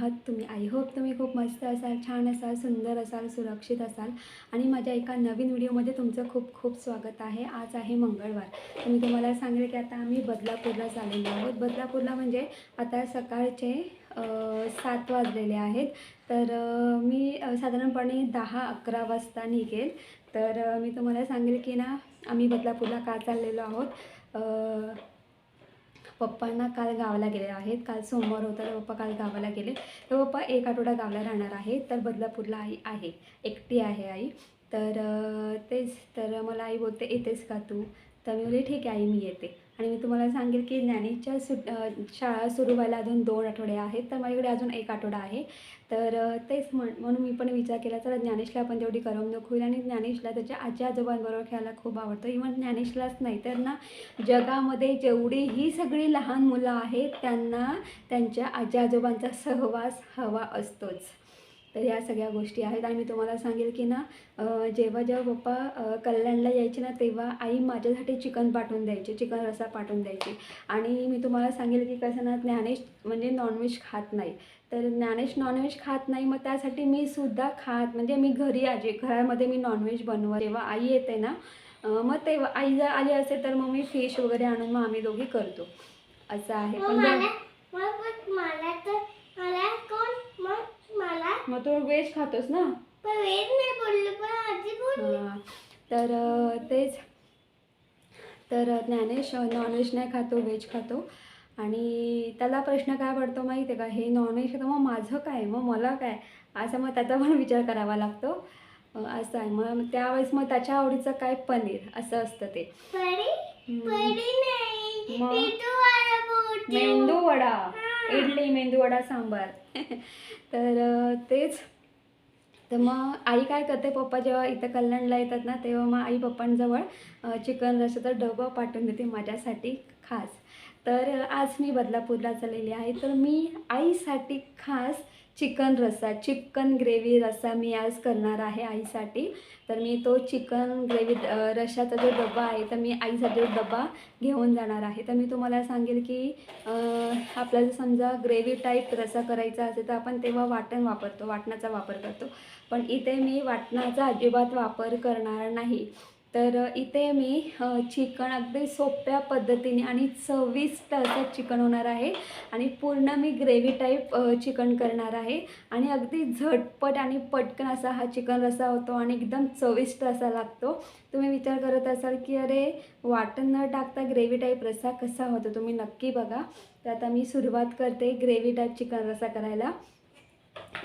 आहात. तुम्ही I hope तुम्ही खूप मस्त असाल छान असाल सुंदर असाल सुरक्षित असाल. आणि माझ्या एका नवीन व्हिडिओमध्ये तुमचं खूप खूप स्वागत आहे. आज आहे मंगळवार. तर मी तुम्हाला सांगेल की आता आम्ही बदलापूरला चाललेलो आहोत. बदलापूरला म्हणजे आता सकाळचे सात वाजलेले आहेत. तर मी साधारणपणे दहा अकरा वाजता निघेल. तर मी तुम्हाला सांगेल की ना आम्ही बदलापूरला का चाललेलो आहोत? पप्पांना काल गावाला गेले आहेत. काल सोमवार होता तर पप्पा काल गावाला गेले. तर पप्पा एक आठवडा गावाला राहणार आहे तर बदलापूरला आई आहे. एकटी आहे आई. तर तेच तर मला आई बोलते येतेस का तू? तर मी बोलले ठीक आहे आई मी येते. आणि मी तुम्हाला सांगेल की ज्ञानीच्या सुट शाळा सुरू व्हायला अजून दोन आठवडे आहेत. तर माझ्याकडे अजून एक आठवडा आहे. तर तेच म्हण म्हणून मी पण विचार केला तर ज्ञानेशला पण तेवढी करमणूक होईल. आणि ज्ञानेशला त्याच्या आजी आजोबांबरोबर खेळायला खूप आवडतं. इव्हन ज्ञानेशलाच नाही तर ना जगामध्ये जेवढी ही सगळी लहान मुलं आहेत त्यांना त्यांच्या आजी आजोबांचा सहवास हवा असतोच. तर या सगळ्या गोष्टी आहेत. आणि मी तुम्हाला सांगेल की ना जेव्हा जेव्हा पप्पा कल्याणला यायचे ना तेव्हा आई माझ्यासाठी चिकन पाठवून द्यायची चिकन रस्सा पाठवून द्यायची. आणि मी तुम्हाला सांगेल की कसं ना ज्ञानेश म्हणजे नॉनव्हेज खात नाही. तर ज्ञानेश नॉनव्हेज खात नाही मग त्यासाठी मी सुद्धा खात म्हणजे मी घरी आजी घरामध्ये मी नॉनव्हेज बनवत. जेव्हा आई येते ना मग तेव्हा आई जर आली असेल तर मग मी फिश वगैरे आणून मग आम्ही दोघी करतो. असं आहे. पण मला मग मग मला तर मला कोण मग मला? मग तू व्हेज खातोस ना? पण नाही बोललो पण आजी बोल हां. तर तेच. तर ज्ञानेश नॉनव्हेज नाही खातो व्हेज खातो. आणि त्याला प्रश्न काय पडतो माहिती आहे का? हे नॉनव्हेज खातं मग माझं काय? मग मला काय? असं मग त्याचा पण विचार करावा लागतो. असं आहे. मग त्यावेळेस मग त्याच्या आवडीचं काय? पनीर. असं असतं ते. मेंदू वडा. इडली मेंदू वडा सांबार. तर तेच. तर मग आई काय करते पप्पा जेव्हा इथं कल्याणला येतात ना तेव्हा मग आई पप्पांजवळ चिकन रसाचा डबा पाठवून देते माझ्यासाठी खास. तर आज मी बदलापूरला चाललेली आहे. तर मी आईसाठी खास चिकन रस्सा चिकन ग्रेव्ही रस्सा मी आज करणार आहे आईसाठी. तर मी तो चिकन ग्रेव्ही रशाचा जो डबा आहे तर मी आईसाठी डबा घेऊन जाणार आहे. तर मी तुम्हाला सांगेल की आपल्याला समजा ग्रेव्ही टाईप रसा करायचा असेल तर आपण तेव्हा वाटण वापरतो वाटणाचा वापर करतो. पण इथे मी वाटणाचा अजिबात वापर करणार नाही. तर इथे मी चिकन अगदी सोप्या पद्धतीने आणि चविष्ट असं चिकन होणार आहे. आणि पूर्ण मी ग्रेव्ही टाईप चिकन करणार आहे. आणि अगदी झटपट आणि पटकन असा हा चिकन रसा होतो आणि एकदम चविष्ट असा लागतो. तुम्ही विचार करत असाल की अरे वाटण न टाकता ग्रेव्ही टाईप रसा कसा होतो? तुम्ही नक्की बघा. तर आता मी सुरुवात करते ग्रेव्ही टाईप चिकन रसा करायला.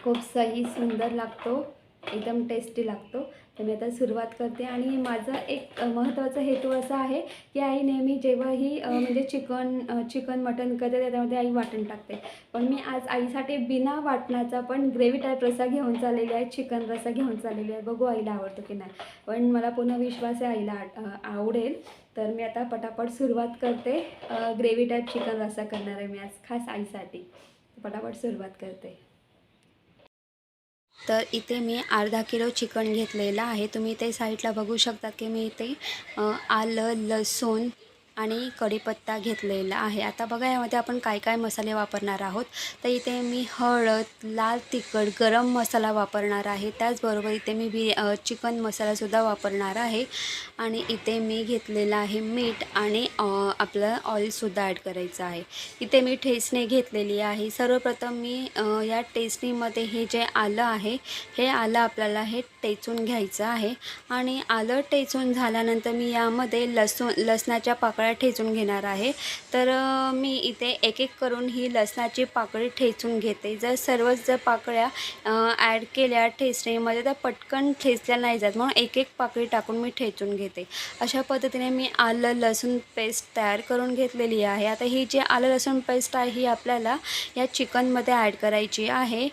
खूप सही सुंदर लागतो. एकदम टेस्टी लागतो. तर मी आता सुरुवात करते. आणि माझा एक महत्त्वाचा हेतू असा आहे की आई नेहमी जेव्हाही म्हणजे चिकन चिकन मटन करते त्याच्यामध्ये आई वाटण टाकते. पण मी आज आईसाठी बिना वाटणाचा पण ग्रेव्ही टाईप रसा घेऊन चाललेली आहे चिकन रसा घेऊन चाललेली आहे. बघू आईला आवडतो की नाही. पण मला पूर्ण विश्वास आहे आईला आ- आवडेल. तर मी आता पटापट सुरुवात करते. ग्रेव्ही टाईप चिकन रसा करणार आहे मी आज खास आईसाठी. पटापट सुरुवात करते. तर इथे मी अर्धा किलो चिकन घेतलेलं आहे. तुम्ही ते साईडला बघू शकता की मी इथे आलं लसूण आणि कढीपत्ता घेतलेला आहे. आता बघा यामध्ये आपण काय काय मसाले वापरणार आहोत? तर इथे मी हळद लाल तिखट गरम मसाला वापरणार आहे. त्याचबरोबर इथे मी बी चिकन मसालासुद्धा वापरणार आहे. आणि इथे मी घेतलेलं आहे मीठ आणि आपलं ऑइलसुद्धा ॲड करायचं आहे. इथे मी ठेचणी घेतलेली आहे. सर्वप्रथम मी या ठेचणीमध्ये हे जे आलं आहे हे आलं आपल्याला हे टेचून घ्यायचं आहे. आणि आलं टेचून झाल्यानंतर मी यामध्ये लसूण लसणाच्या पाकळ्या ठेचून घेणार आहे. तर मी इथे एक एक करून ही लसणाची पाकळी ठेचून घेते. जर सर्वच जर पाकळ्या ॲड केल्या ठेचणीमध्ये म्हणजे तर पटकन ठेचल्या नाही जात म्हणून एक एक पाकळी टाकून मी ठेचून घेते. अशा पद्धतीने मी आलं लसूण पेस्ट तयार करून घेतलेली आहे. आता ही जी आलं लसूण पेस्ट आहे ही आपल्याला या चिकनमध्ये ॲड करायची आहे.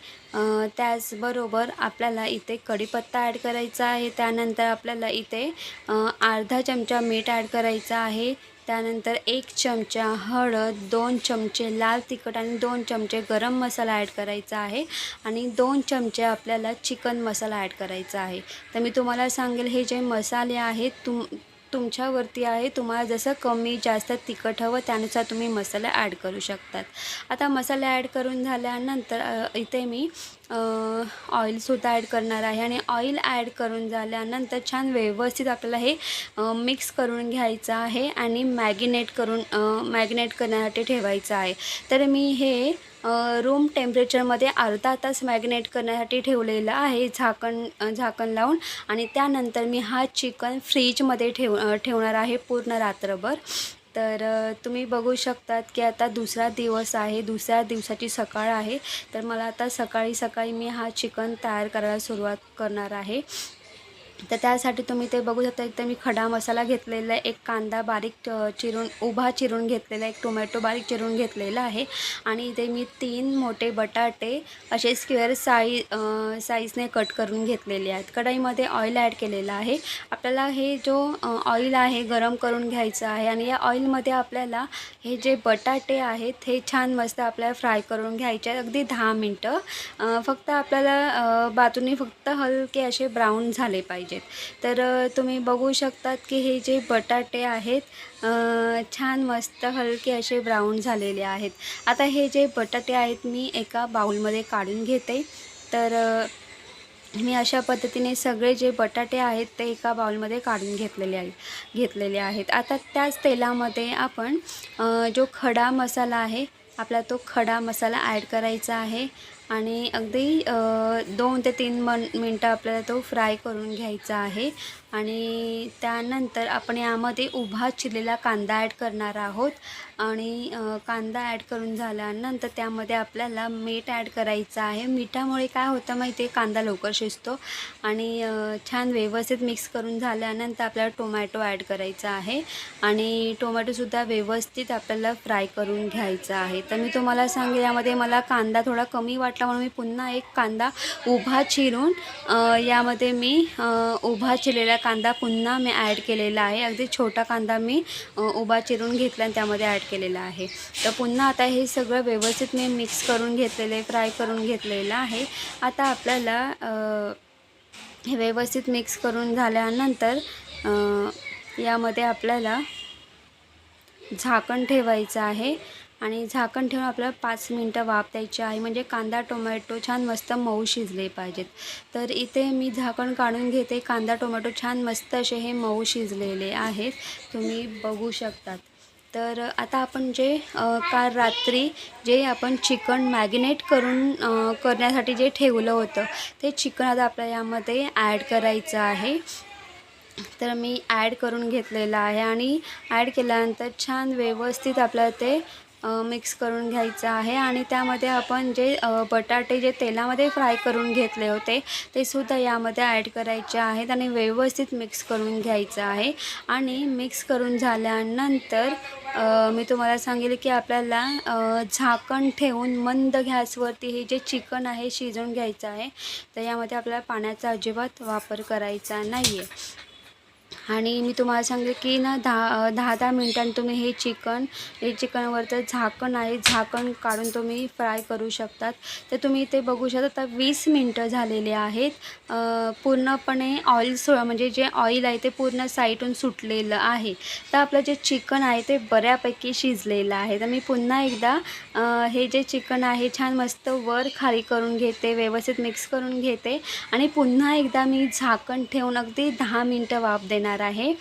त्याचबरोबर आपल्याला इथे कढीपत्ता ॲड करायचा आहे. त्यानंतर आपल्याला इथे अर्धा चमचा मीठ ॲड करायचा आहे. त्यानंतर एक चमचा हळद दोन चमचे लाल तिखट आणि दोन चमचे गरम मसाला ॲड करायचा आहे. आणि दोन चमचे आपल्याला चिकन मसाला ॲड करायचा आहे. तर मी तुम्हाला सांगेल हे जे मसाले आहेत तुम तुमच्यावरती आहे तुम्हाला जसं कमी जास्त तिखट हवं त्यानुसार तुम्ही मसाला ॲड करू शकतात. आता मसाला ॲड करून झाल्यानंतर इथे मी ऑइलसुद्धा ॲड करणार आहे आणि ऑइल ॲड करून झाल्यानंतर छान व्यवस्थित आपल्याला हे मिक्स करून घ्यायचं आहे आणि मॅगिनेट करून मॅगिनेट करण्यासाठी ठेवायचं आहे. तर मी हे रूम टेम्परेचरमध्ये अर्धा तास मॅग्नेट करण्यासाठी ठेवलेलं आहे झाकण झाकण लावून. आणि त्यानंतर मी हा चिकन फ्रीजमध्ये ठेव ठेवणार आहे पूर्ण रात्रभर. तर तुम्ही बघू शकतात की आता दुसरा दिवस आहे दुसऱ्या दिवसाची सकाळ आहे. तर मला आता सकाळी सकाळी मी हा चिकन तयार करायला सुरुवात करणार आहे. तर त्यासाठी तुम्ही ते बघू शकता. इथे मी खडा मसाला घेतलेला आहे एक कांदा बारीक चिरून उभा चिरून घेतलेला आहे एक टोमॅटो बारीक चिरून घेतलेला आहे. आणि इथे मी तीन मोठे बटाटे असे स्क्वेअर साई साईजने कट करून घेतलेले आहेत. कढईमध्ये ऑइल ॲड केलेलं आहे. आपल्याला हे जो ऑइल आहे गरम करून घ्यायचं आहे. आणि या ऑइलमध्ये आपल्याला हे जे बटाटे आहेत हे छान मस्त आपल्याला फ्राय करून घ्यायचे आहेत. अगदी दहा मिनटं. फक्त आपल्याला बाजूने फक्त हलके असे ब्राऊन झाले पाहिजे. पाहिजेत. तर तुम्ही बघू शकतात की हे जे बटाटे आहेत छान मस्त हलके असे ब्राऊन झालेले आहेत. आता हे जे बटाटे आहेत मी एका बाउलमध्ये काढून घेते. तर मी अशा पद्धतीने सगळे जे बटाटे आहेत ते एका बाउलमध्ये काढून घेतलेले आहे घेतलेले आहेत. आता त्याच तेलामध्ये आपण जो खडा मसाला आहे आपला तो खडा मसाला ॲड करायचा आहे. आणि अगदी दोन ते तीन मन मिनटं आपल्याला तो फ्राय करून घ्यायचा आहे. आणि त्यानंतर आपण यामध्ये उभा चिरलेला कांदा ॲड करणार आहोत. आणि कांदा ॲड करून झाल्यानंतर त्यामध्ये आपल्याला मीठ ॲड करायचं आहे. मिठामुळे काय होतं माहिती आहे कांदा लवकर शिजतो. आणि छान व्यवस्थित मिक्स करून झाल्यानंतर आपल्याला टोमॅटो ॲड करायचा आहे. आणि टोमॅटोसुद्धा व्यवस्थित आपल्याला फ्राय करून घ्यायचा आहे. तर मी तुम्हाला सांगेल यामध्ये मला कांदा थोडा कमी वाटला म्हणून मी पुन्हा एक कांदा उभा चिरून यामध्ये मी उभा चिरलेला कांदा पुन्हा मी ॲड केलेला आहे. अगदी छोटा कांदा मी उभा चिरून घेतला आणि त्यामध्ये ॲड केलेला आहे. तर पुन्हा आता हे सगळं व्यवस्थित मी मिक्स करून घेतलेलं आहे फ्राय करून घेतलेलं आहे. आता आपल्याला हे व्यवस्थित मिक्स करून झाल्यानंतर यामध्ये आपल्याला झाकण ठेवायचं आहे. आणि झाकण ठेवून आपल्याला पाच मिनटं वाफ द्यायची आहे. म्हणजे कांदा टोमॅटो छान मस्त मऊ शिजले पाहिजेत. तर इथे मी झाकण काढून घेते. कांदा टोमॅटो छान मस्त असे हे मऊ शिजलेले आहेत. तुम्ही बघू शकतात. तर आता आपण जे काल रात्री जे आपण चिकन मॅगिनेट करून करण्यासाठी जे ठेवलं होतं ते चिकन आता आपल्याला यामध्ये ॲड करायचं आहे. तर मी ॲड करून घेतलेलं आहे आणि ॲड केल्यानंतर छान व्यवस्थित आपल्याला ते मिक्स करून घ्यायचं आहे आणि त्यामध्ये आपण जे बटाटे जे तेलामध्ये फ्राय करून घेतले होते ते सुद्धा यामध्ये ॲड करायचे आहेत आणि व्यवस्थित मिक्स करून घ्यायचं आहे. आणि मिक्स करून झाल्यानंतर मी तुम्हाला सांगेल की आपल्याला झाकण ठेवून मंद गॅसवरती हे जे चिकन आहे शिजवून घ्यायचं आहे तर यामध्ये आपल्याला पाण्याचा अजिबात वापर करायचा नाही आहे आणि मी तुम्हाला सांगते की ना दहा दहा दहा मिनटांनी तुम्ही हे चिकन हे चिकनवरचं झाकण आहे झाकण काढून तुम्ही फ्राय करू शकतात. तर तुम्ही इथे बघू शकता आता वीस मिनटं झालेले आहेत. पूर्णपणे ऑइल सो म्हणजे जे ऑइल आहे ते पूर्ण साईटहून सुटलेलं आहे. तर आपलं जे चिकन आहे ते बऱ्यापैकी शिजलेलं आहे. तर मी पुन्हा एकदा हे जे चिकन आहे छान मस्त वर खाली करून घेते व्यवस्थित मिक्स करून घेते. आणि पुन्हा एकदा मी झाकण ठेवून अगदी दहा मिनटं वाफ देणार आहे.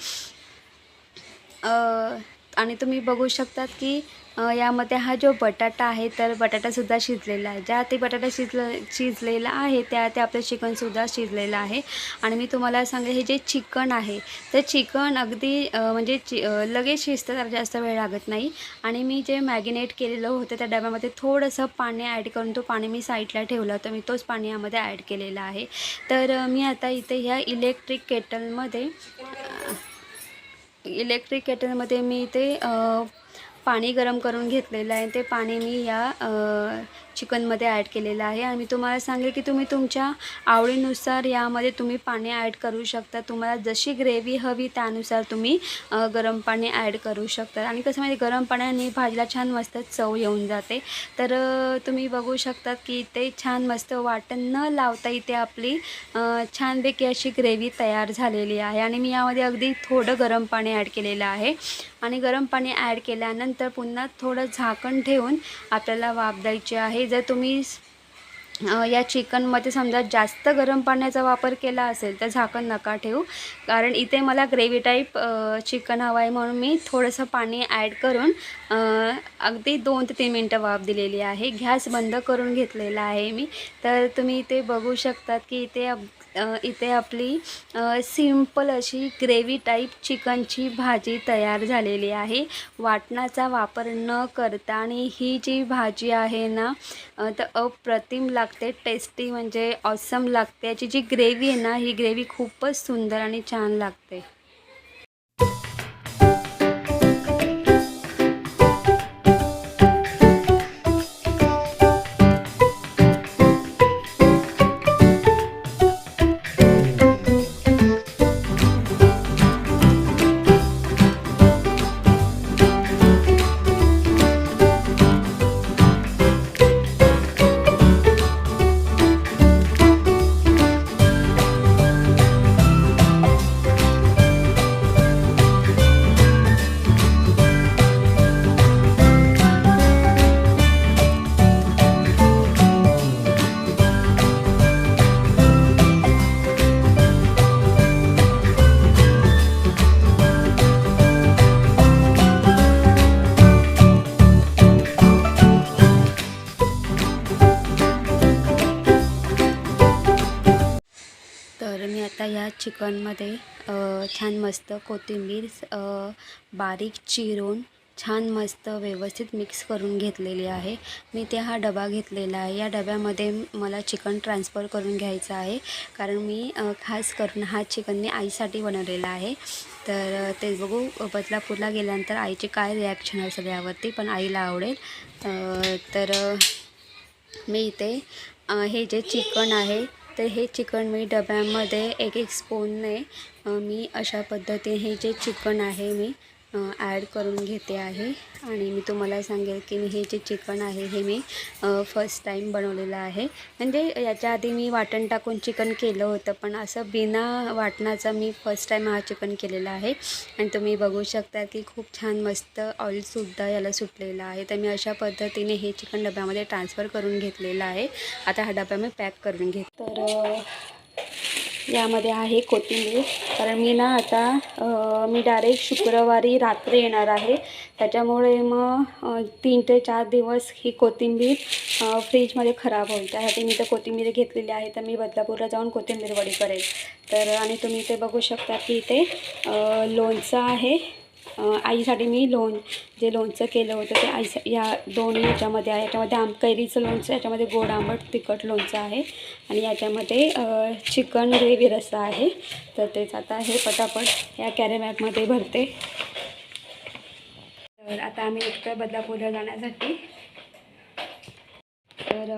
आणि तुम्ही बघू शकतात की यामध्ये हा जो बटाटा आहे तर बटाटासुद्धा शिजलेला आहे. ज्या ते बटाटा शिजलं शिजलेला आहे त्या ते आपलं चिकनसुद्धा शिजलेलं आहे. आणि मी तुम्हाला सांगेल हे जे चिकन आहे तर चिकन अगदी म्हणजे चि लगेच शिजतं तर जास्त वेळ लागत नाही. आणि मी जे मॅगिनेट केलेलं होतं त्या डब्यामध्ये थोडंसं पाणी ॲड करून तो पाणी मी साईडला ठेवलं होतं. मी तोच पाणी यामध्ये ॲड केलेला आहे. तर मी आता इथे ह्या इलेक्ट्रिक केटलमध्ये इलेक्ट्रिक केटलमध्ये मी इथे पाणी गरम करून घेतलेलं आहे. ते पाणी मी या चिकनमध्ये ॲड केलेलं आहे. आणि मी तुम्हाला सांगेल की तुम्ही तुमच्या आवडीनुसार यामध्ये तुम्ही पाणी ॲड करू शकता. तुम्हाला जशी ग्रेव्ही हवी त्यानुसार तुम्ही गरम पाणी ॲड करू शकता. आणि कसं म्हणजे गरम पाण्याने भाजीला छान मस्त चव येऊन जाते. तर तुम्ही बघू शकतात की इथे छान मस्त वाटण न लावता इथे आपली छानपैकी अशी ग्रेव्ही तयार झालेली आहे. आणि मी यामध्ये अगदी थोडं गरम पाणी ॲड केलेलं आहे. आणि गरम पाणी ॲड केल्यानंतर पुन्हा थोडं झाकण ठेवून आपल्याला वाफ द्यायची आहे. जर तुम्ही या चिकनमध्ये समजा जास्त गरम पाण्याचा वापर केला असेल तर झाकण नका ठेवू. कारण इथे मला ग्रेव्ही टाईप चिकन हवं आहे म्हणून मी थोडंसं पाणी ॲड करून अगदी दोन ते तीन मिनटं वाफ दिलेली आहे. गॅस बंद करून घेतलेला आहे मी. तर तुम्ही इथे बघू शकतात की इथे इथे आपली सिंपल अशी ग्रेव्ही टाईप चिकनची भाजी तयार झालेली आहे. वाटणाचा वापर न करता आणि ही जी भाजी आहे ना तर अप्रतिम लागते टेस्टी म्हणजे ऑसम लागते. याची जी ग्रेव्ही आहे ना ही ग्रेव्ही खूपच सुंदर आणि छान लागते. कुकरमध्ये चिकनमध्ये छान मस्त कोथिंबीर बारीक चिरून छान मस्त व्यवस्थित मिक्स करून घेतलेली आहे. मी ते हा डबा घेतलेला आहे. या डब्यामध्ये मला चिकन ट्रान्सफर करून घ्यायचं आहे. कारण मी खास करून हा चिकन मी आईसाठी बनवलेला आहे. तर ते बघू बदलापूरला गेल्यानंतर आईचे काय रिॲक्शन असेल यावरती पण आईला आवडेल. तर मी इथे हे जे चिकन आहे तर हे चिकन मी डब्यामध्ये एक एक स्पूनने मी अशा पद्धतीने हे जे चिकन आहे मी ॲड करून घेते आहे. आणि मी तुम्हाला सांगेल की मी हे जे चिकन आहे हे मी फर्स्ट टाईम बनवलेलं आहे. म्हणजे याच्या आधी मी वाटण टाकून चिकन केलं होतं पण असं बिना वाटणाचं मी फर्स्ट टाईम हा चिकन केलेला आहे. आणि तुम्ही बघू शकता की खूप छान मस्त ऑइलसुद्धा याला सुटलेलं आहे. तर मी अशा पद्धतीने हे चिकन डब्यामध्ये ट्रान्सफर करून घेतलेलं आहे. आता हा डबा मी पॅक करून घेत. तर यामध्ये आहे कोथिंबीर. कारण मी ना आता मी डायरेक्ट शुक्रवारी रात्री येणार आहे. त्याच्यामुळे मग तीन ते चार दिवस ही कोथिंबीर फ्रीजमध्ये खराब होईल. त्यासाठी मी तर कोथिंबीर घेतलेली आहे. तर मी बदलापूरला जाऊन कोथिंबीर वडी करेल तर आणि तुम्ही ते बघू शकता की इथे लोणचं आहे. आईसाठी मी लोण जे लोणचं केलं होतं ते आई या दोन याच्यामध्ये आहे. याच्यामध्ये आम कैरीचं लोणचं याच्यामध्ये गोड आंबट तिखट लोणचं आहे. आणि याच्यामध्ये चिकन ग्रेव्ही रस्सा आहे. तर तेच आता हे पटापट या कॅरी बॅगमध्ये भरते. तर आता आम्ही निघतोय बदलापूरला जाण्यासाठी तर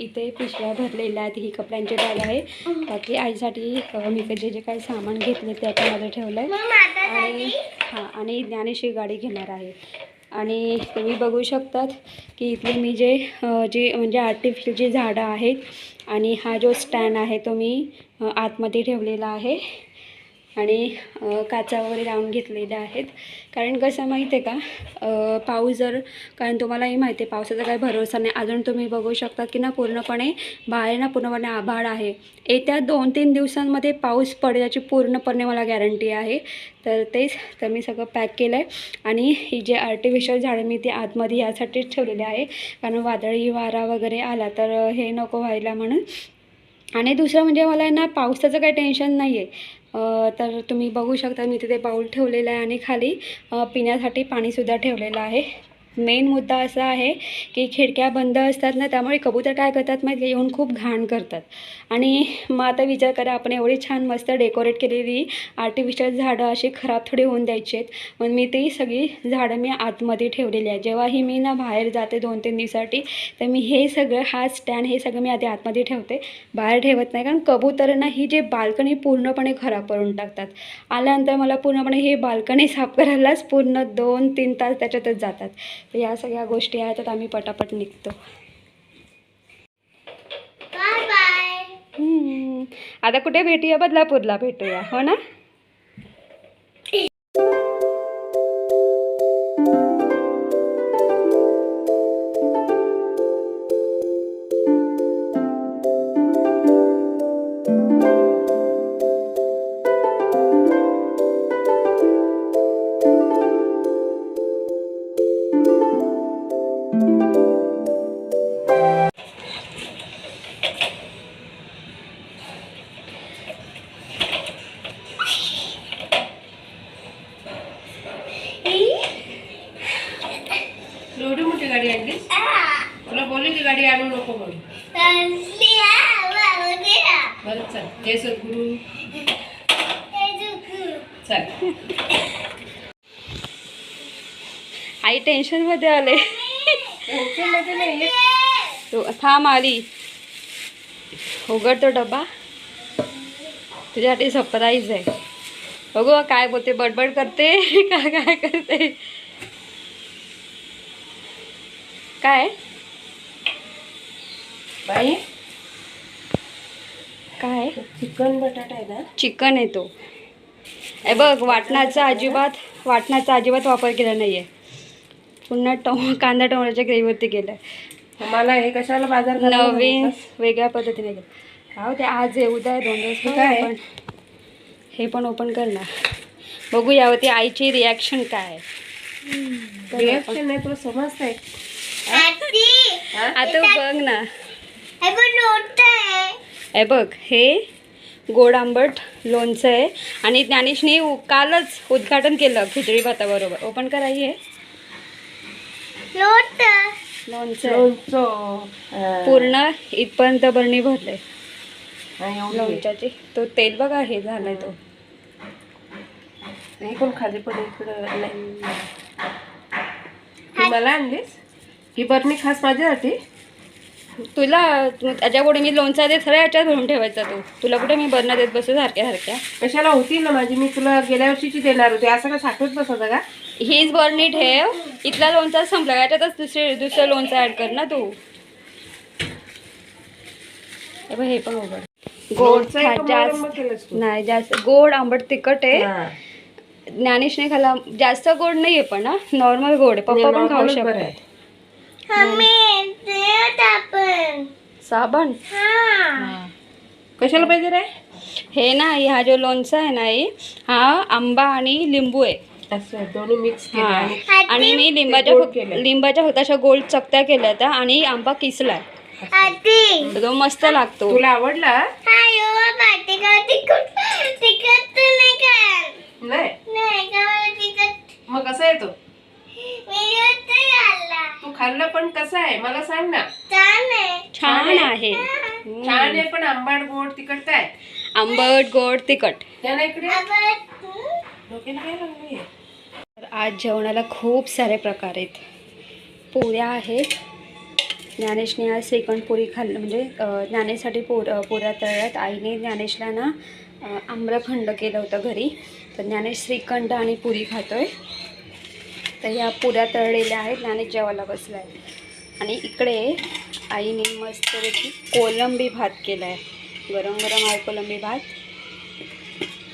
इथे पिशव्या भरलेल्या आहेत. ही कपड्यांची बॅग आहे. बाकी आईसाठी मी जे जे काही सामान घेतले ते त्याच्यामध्ये ठेवलं आहे आणि हां आणि ज्ञानेशी गाडी घेणार आहे. आणि तुम्ही बघू शकतात की इथले मी जे जे म्हणजे आर्टिफिशियल जी झाडं आहेत आणि हा जो स्टँड आहे तो मी आतमध्ये ठेवलेला आहे. आणि काचा वगैरे लावून घेतलेल्या आहेत. कारण कसं माहिती आहे का पाऊस जर कारण तुम्हालाही माहिती आहे पावसाचा काही भरोसा नाही. अजून तुम्ही बघू शकता की ना पूर्णपणे बाहेर ना पूर्णपणे आभाळ आहे. येत्या दोन तीन दिवसांमध्ये पाऊस पडेल याची पूर्णपणे मला गॅरंटी आहे. तर तेच तर मी सगळं पॅक केलं आहे आणि ही जे आर्टिफिशियल झाडं मी ती आतमध्ये यासाठीच ठेवलेले आहे. कारण वादळी वारा वगैरे आला तर हे नको व्हायला म्हणून. आणि दुसरं म्हणजे मला आहे ना पावसाचं काही टेन्शन नाही आहे तर तुम्ही बघू शकता मी तिथे बाऊल ठेवलेला आहे आणि खाली पिण्यासाठी पाणीसुद्धा ठेवलेलं आहे. मेन मुद्दा असा आहे की खिडक्या बंद असतात ना त्यामुळे कबूतर काय करतात माहीत आहे? येऊन खूप घाण करतात. आणि मग आता विचार करा आपण एवढी छान मस्त डेकोरेट केलेली आर्टिफिशियल झाडं अशी खराब थोडी होऊन द्यायची आहेत. मग मी ती सगळी झाडं मी आतमध्ये ठेवलेली आहे जेव्हाही मी ना बाहेर जाते दोन तीन दिवसासाठी तर मी हे सगळं हा स्टँड हे सगळं मी आधी आतमध्ये ठेवते. बाहेर ठेवत नाही कारण कबूतरांना ही जे बाल्कनी पूर्णपणे खराब करून टाकतात. आल्यानंतर मला पूर्णपणे हे बाल्कनी साफ करायलाच पूर्ण दोन तीन तास त्याच्यातच जातात. तर या सगळ्या गोष्टी आहेत तर आम्ही पटापट निघतो. बाय बाय हम्म. आता कुठे भेटूया? बदलापूरला भेटूया. हो ना? एवढी मोठी गाडी आणलीस तुला बोलली की गाडी आणू नको म्हणून. बरं चल. जय सद्गुरू. चल. आई टेन्शनमध्ये आले. टेन्शनमध्ये नाही. तू थांब आली. उघड तो डबा तुझ्यासाठी सरप्राईज आहे. बघू काय बोलते बडबड करते काय काय करते. काय? बाई काय? चिकन बटाटा आहे ना? चिकन आहे तो. हे बघ वाटणाचा अजिबात वाटणाचा अजिबात वापर केला नाही आहे पुन्हा टोम कांदा टोमॅटोच्या ग्रेव्हीवरती केलं आहे मला हे कशाला बाजार नवीन? वेगळ्या पद्धतीने केलं काय होते आज आहे उद्या आहे दोन दिवस हे काय? पण हे पण ओपन करणार. बघू यावरती आईची रिॲक्शन काय आहे. रिॲक्शन नाही तुला समजतंय. आता बघ ना. हे बघ हे गोड आंबट लोणचं आहे. आणि ज्ञानेशने कालच उद्घाटन केलं खिचडी भाताबरोबर. ओपन करायची आहे लोणचं. आहे. लोणचं हा. पूर्ण इथपर्यंत बरणी भरले. लोणच्याची. तो तेल बघा हे झालाय तो. खाली इकडं? ही. मला आणलीस? ही बरणी खास माझ्यासाठी. तुला तू- त्याच्यापुढे मी लोणचा दे सगळ्या याच्यात भरून ठेवायचा तू. तुला कुठे मी बरणं देत बसू सारख्या सारख्या. कशाला होती ना माझी? मी तुला गेल्या वर्षीची देणार होती. असं का साठवत बसवतं का? हीच बरणी ठेव. इथला लोणचा संपला याच्यातच दुसरे दुसरं लोणचं ऍड कर ना तू. हे हे पण उघड गोड जास्त. नाही जास्त गोड आंबट तिखट आहे. हा. ज्ञानेशने खाला. जास्त गोड नाहीये पण नॉर्मल गोड आहे. पप्पा पण खाऊ नॉर्मलच साबण? कशाला पाहिजे रे? हे ना हा जो लोणचा आहे ना हे, हा आंबा आणि लिंबू आहे. असं दोन्ही मिक्स केलं हा. आणि आणि मी लिंबाच्या गोड फक्त- केलंय. लिंबाच्या फक्त अशा गोल चकत्या केल्या होत्या आणि आंबा किसलाय. तर तो मस्त लागतो. तुला आवडला? नाही मग कसा आहे तो तू खाल्लं पण कसं आहे? मला सांग ना. छान आहे. छान आहे. पण आंबट गोड तिखट काय? आंबट गोड तिखट. त्या ना इकडे. डोक्याला काय लागलंय? तर आज जेवणाला खूप सारे प्रकार आहेत. पुऱ्या आहेत. ज्ञानेशने आज श्रीखंड पुरी खाल्लं. म्हणजे अं, ज्ञानेसाठी पोर पुऱ्या तळल्यात. आईने ज्ञानेशला ना आम्रखंड केलं होतं घरी. तर ज्ञानेश श्रीखंड आणि पुरी खातोय. तर ह्या पुऱ्या तळलेल्या आहेत आणि जेवायला बसला आहे. आणि इकडे आईने मस्तपैकी कोलंबी भात केला आहे गरम गरम आहे कोलंबी भात.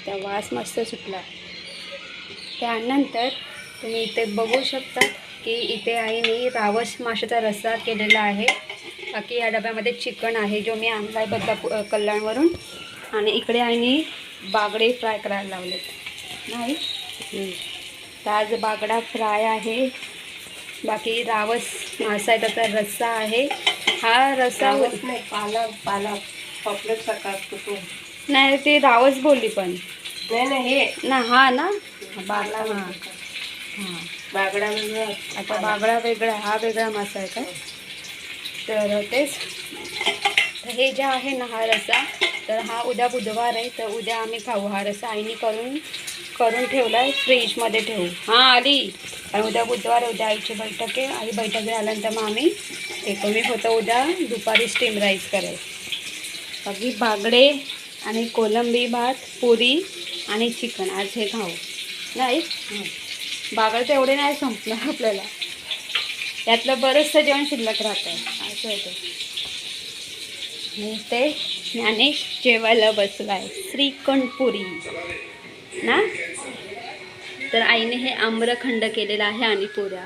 त्या वास मस्त सुटला. त्यानंतर तुम्ही इथे बघू शकता की इथे आईने रावस माशाचा रस्सा केलेला आहे. बाकी या डब्यामध्ये चिकन आहे जो मी आणला आहे बदला कल्याणवरून आणि इकडे आईने बागडे फ्राय करायला लावलेत. नाही? तर आज बागडा फ्राय आहे. बाकी रावस मासा आहे त्याचा रस्सा आहे. हा रस्सा नाही पालक पालक. पॉपलेट सारखा असतो तो. नाही ती रावस बोलली पण. नाही नाही हे. ना हा ना? बागडा हा. हां बागडा वेगळं. आता बागडा वेगळा हा वेगळा मासा आहे का तर तेच. हे जे आहे ना हा रसा तर हा उद्या बुधवार आहे तर उद्या आम्ही खाऊ. हा रसा आईने करून करून ठेवला आहे फ्रीजमध्ये ठेवू हां आली. आणि उद्या बुधवार उद्या आईची बैठक आहे आई बैठक झाल्यानंतर मग आम्ही येतो मी होतं उद्या दुपारी स्टीम राईस करेल. बाकी बागडे आणि कोलंबी भात पुरी आणि चिकन आज हे खाऊ. नाही? बागड तर एवढे नाही संपलं आपल्याला. त्यातलं बरंचसं जेवण शिल्लक राहतं असं ते. आणि ते ज्ञानेश जेवायला बसला आहे श्रीकंठपुरी ना? तर आईने हे आम्रखंड केलेलं आहे आणि पोऱ्या.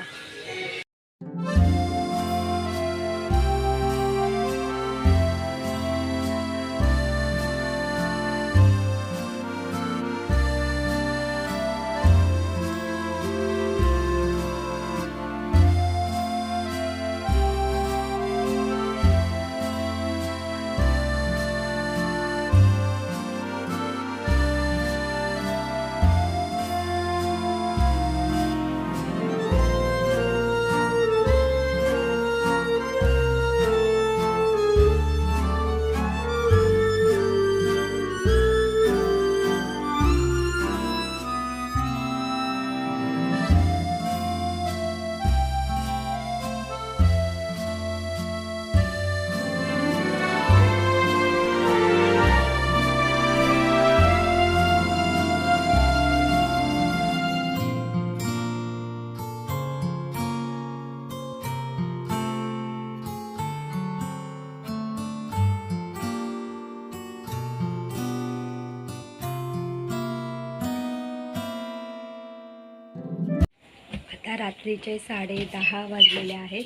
रात्रीचे साडे दहा वाजलेले आहेत.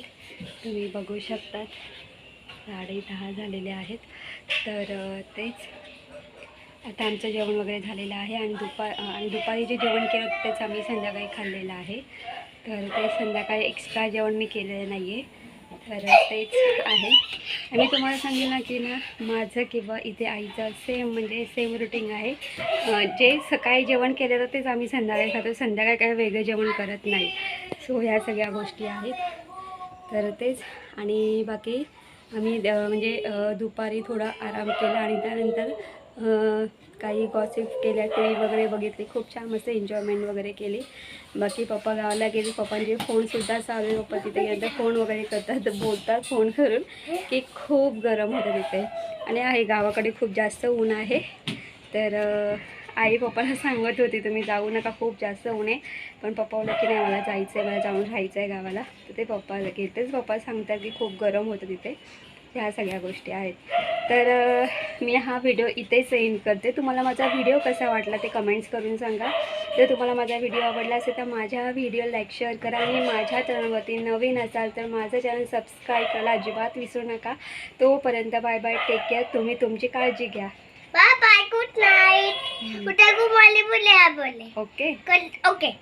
तुम्ही बघू शकतात. साडे दहा झालेले आहेत. तर तेच. आता आमचं जेवण वगैरे झालेलं आहे आणि दुपा आणि दुपारी जे जेवण केलं तेच आम्ही संध्याकाळी खाल्लेलं आहे. तर ते संध्याकाळी एक्स्ट्रा जेवण मी केलेलं नाही आहे तर तेच आहे. आणि तुम्हाला सांगेल ना की ना माझं किंवा इथे आईचं सेम म्हणजे सेम रुटीन आहे. जे सकाळी जेवण केलं तर तेच आम्ही संध्याकाळी खातो. संध्याकाळी काय वेगळं जेवण करत नाही. सो ह्या सगळ्या गोष्टी आहेत. तर तेच. आणि बाकी आम्ही म्हणजे दुपारी थोडा आराम केला आणि त्यानंतर काही गॉसिप केल्या टी व्ही वगैरे बघितली. खूप छान मस्त एन्जॉयमेंट वगैरे केली. बाकी पप्पा गावाला गेले. पप्पांचे फोनसुद्धा चालू पप्पा तिथे गेले. फोन वगैरे करतात बोलतात फोन करून की खूप गरम होतं तिथे. आणि आहे गावाकडे खूप जास्त ऊन आहे. तर आई पप्पाला सांगत होती तुम्ही जाऊ नका खूप जास्त ऊन आहे. पण पप्पा बोलले की नाही मला जायचं आहे मला जाऊन राहायचं आहे गावाला. तर ते पप्पा गेलेच पप्पा सांगतात की खूप गरम होतं तिथे. ह्या सगळ्या गोष्टी आहेत. तर मी हा व्हिडिओ इथेच एंड करते. तुम्हाला माझा व्हिडिओ कसा वाटला ते कमेंट्स करून सांगा. जर तुम्हाला माझा व्हिडिओ आवडला असेल तर माझ्या व्हिडिओ लाईक शेअर करा आणि माझ्या चॅनलवरती नवीन असाल तर माझं चॅनल सबस्क्राईब करायला अजिबात विसरू नका. तोपर्यंत बाय बाय टेक केअर तुम्ही तुमची काळजी घ्या. Bye bye good night okay okay